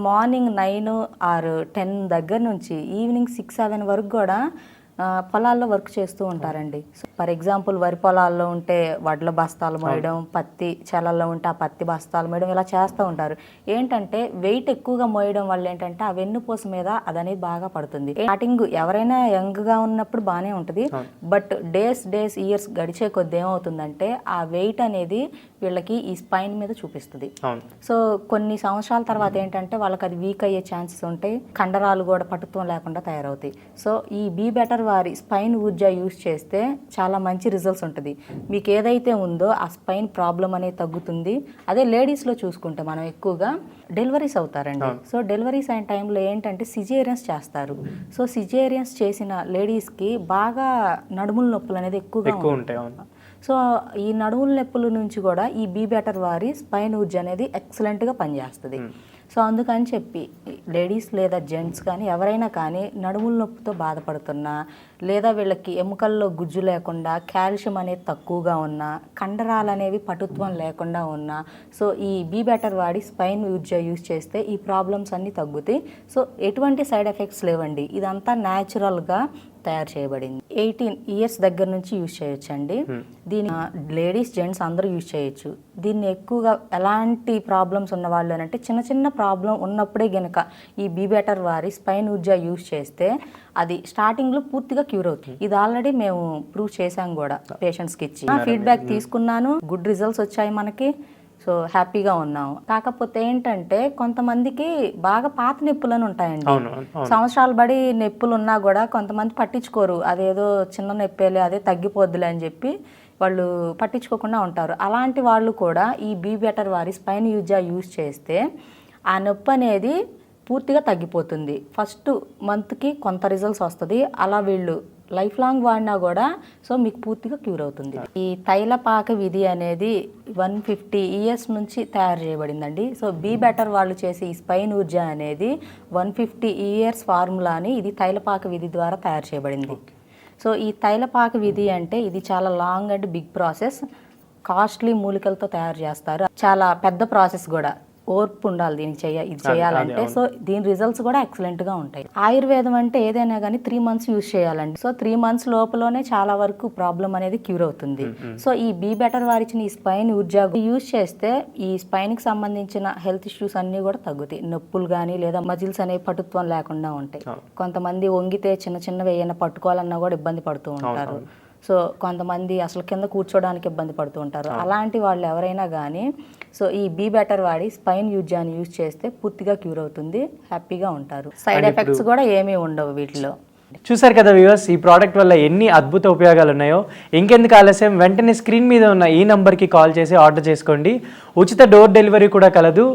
Morning nine are ten దగ్గర నుంచి evening six seven వరకు కూడా పొలాల్లో వర్క్ చేస్తూ ఉంటారండి. ఫర్ ఎగ్జాంపుల్ వరి పొలాల్లో ఉంటే వడ్ల బస్తాలు మోయడం పత్తి చేలల్లో ఉంటే ఆ పత్తి బస్తాలు మోయడం ఇలా చేస్తూ ఉంటారు. ఏంటంటే వెయిట్ ఎక్కువగా మోయడం వల్ల ఏంటంటే ఆ వెన్నుపూస మీద అదనేది బాగా పడుతుంది. స్టార్టింగ్ ఎవరైనా యంగ్గా ఉన్నప్పుడు బాగానే ఉంటుంది. బట్ డేస్ డేస్ ఇయర్స్ గడిచే కొద్ది ఏమవుతుందంటే ఆ వెయిట్ అనేది వీళ్ళకి ఈ స్పైన్ మీద చూపిస్తుంది. సో కొన్ని సంవత్సరాల తర్వాత ఏంటంటే వాళ్ళకి అది వీక్ అయ్యే ఛాన్సెస్ ఉంటాయి. కండరాలు కూడా పటుత్వం లేకుండా తయారవుతాయి. సో ఈ బీ బెటర్ వారి స్పైన్ ఊర్జా యూస్ చేస్తే చాలా మంచి రిజల్ట్స్ ఉంటుంది. మీకు ఏదైతే ఉందో ఆ స్పైన్ ప్రాబ్లం అనేది తగ్గుతుంది. అదే లేడీస్లో చూసుకుంటే మనం ఎక్కువగా డెలివరీస్ అవుతారండి. సో డెలివరీస్ అయిన టైంలో ఏంటంటే సిజేరియన్స్ చేస్తారు. సో సిజేరియన్స్ చేసిన లేడీస్కి బాగా నడుముల నొప్పులు అనేది ఎక్కువగా ఎక్కువ ఉంటాయి. సో ఈ నడుముల నొప్పుల నుంచి కూడా ఈ బీ బెటర్ వారి స్పైన్ ఊర్జ్ అనేది ఎక్సలెంట్గా పనిచేస్తుంది. సో అందుకని చెప్పి లేడీస్ లేదా జెంట్స్ కానీ ఎవరైనా కానీ నడుముల నొప్పితో బాధపడుతున్నా లేదా వీళ్ళకి ఎముకల్లో గుజ్జు లేకుండా కాల్షియం అనేది తక్కువగా ఉన్నా కండరాలు అనేవి పటుత్వం లేకుండా ఉన్నా సో ఈ బీ బెటర్ వాడి స్పైన్ యూజ్ యూజ్ చేస్తే ఈ ప్రాబ్లమ్స్ అన్నీ తగ్గుతాయి. సో ఎటువంటి సైడ్ ఎఫెక్ట్స్ లేవండి. ఇదంతా న్యాచురల్గా తయారు చేయబడింది. ఎయిటీన్ ఇయర్స్ దగ్గర నుంచి యూజ్ చేయొచ్చండి. దీని లేడీస్ జెంట్స్ అందరూ యూజ్ చేయొచ్చు. దీన్ని ఎక్కువగా ఎలాంటి ప్రాబ్లమ్స్ ఉన్న వాళ్ళు అని అంటే చిన్న చిన్న ప్రాబ్లం ఉన్నప్పుడే గనక ఈ బీ బెటర్ వారి స్పైన్ ఊర్జా యూజ్ చేస్తే అది స్టార్టింగ్లో పూర్తిగా క్యూర్ అవుతుంది. ఇది ఆల్రెడీ మేము ప్రూవ్ చేశాం కూడా పేషెంట్స్కి ఇచ్చి. ఫీడ్బ్యాక్ తీసుకున్నాను. గుడ్ రిజల్ట్స్ వచ్చాయి మనకి. సో హ్యాపీగా ఉన్నాం కాకపోతే ఏంటంటే కొంతమందికి బాగా పాత నొప్పులని ఉంటాయండి. సంవత్సరాలు బడి నొప్పులు ఉన్నా కూడా కొంతమంది పట్టించుకోరు. అదేదో చిన్న నొప్పేలే అదే తగ్గిపోద్దులే అని చెప్పి వాళ్ళు పట్టించుకోకుండా ఉంటారు. అలాంటి వాళ్ళు కూడా ఈ బీ బెటర్ వారి స్పైన్ యూజా యూజ్ చేస్తే ఆ నొప్పి అనేది పూర్తిగా తగ్గిపోతుంది. ఫస్ట్ మంత్కి కొంత రిజల్ట్స్ వస్తుంది. అలా వీళ్ళు లైఫ్ లాంగ్ వాడినా కూడా సో మీకు పూర్తిగా క్యూర్ అవుతుంది. ఈ తైలపాక విధి అనేది వన్ ఫిఫ్టీ ఇయర్స్ నుంచి తయారు చేయబడిందండి. సో బీ బెటర్ వాళ్ళు చేసే ఈ స్పైన్ ఊర్జా అనేది వన్ ఫిఫ్టీ ఇయర్స్ ఫార్ములాని ఇది తైలపాక విధి ద్వారా తయారు చేయబడింది. సో ఈ తైలపాక విధి అంటే ఇది చాలా long and big process costly మూలికలతో తయారు చేస్తారు. చాలా పెద్ద ప్రాసెస్ కూడా. ఓర్పు ఉండాలి దీనికి చేయ ఇది చేయాలంటే. సో దీని రిజల్ట్స్ కూడా ఎక్సలెంట్గా ఉంటాయి. ఆయుర్వేదం అంటే ఏదైనా కానీ త్రీ మంత్స్ యూజ్ చేయాలండి. సో త్రీ మంత్స్ లోపలనే చాలా వరకు ప్రాబ్లం అనేది క్యూర్ అవుతుంది. సో ఈ బీ బెటర్ వారిచ్చిన ఈ స్పైన్ ఊర్జా యూజ్ చేస్తే ఈ స్పైన్కి సంబంధించిన హెల్త్ ఇష్యూస్ అన్ని కూడా తగ్గుతాయి. నొప్పులు కానీ లేదా మజిల్స్ అనేవి పటుత్వం లేకుండా ఉంటాయి. కొంతమంది వంగితే చిన్న చిన్నవి ఏమైనా పట్టుకోవాలన్నా కూడా ఇబ్బంది పడుతూ ఉంటారు. సో కొంతమంది అసలు కింద కూర్చోడానికి ఇబ్బంది పడుతూ ఉంటారు. అలాంటి వాళ్ళు ఎవరైనా కానీ సో ఈ బీ బెటర్ వాడి స్పైన్ యూజ్ అని యూజ్ చేస్తే పూర్తిగా క్యూర్ అవుతుంది హ్యాపీగా ఉంటారు. సైడ్ ఎఫెక్ట్స్ కూడా ఏమీ ఉండవు వీటిలో. చూసారు కదా వ్యూవర్స్ ఈ ప్రోడక్ట్ వల్ల ఎన్ని అద్భుత ఉపయోగాలు ఉన్నాయో? ఇంకెందుకు ఆలస్యం? వెంటనే స్క్రీన్ మీద ఉన్న ఈ నంబర్కి కాల్ చేసి ఆర్డర్ చేసుకోండి. ఉచిత డోర్ డెలివరీ కూడా కలదు.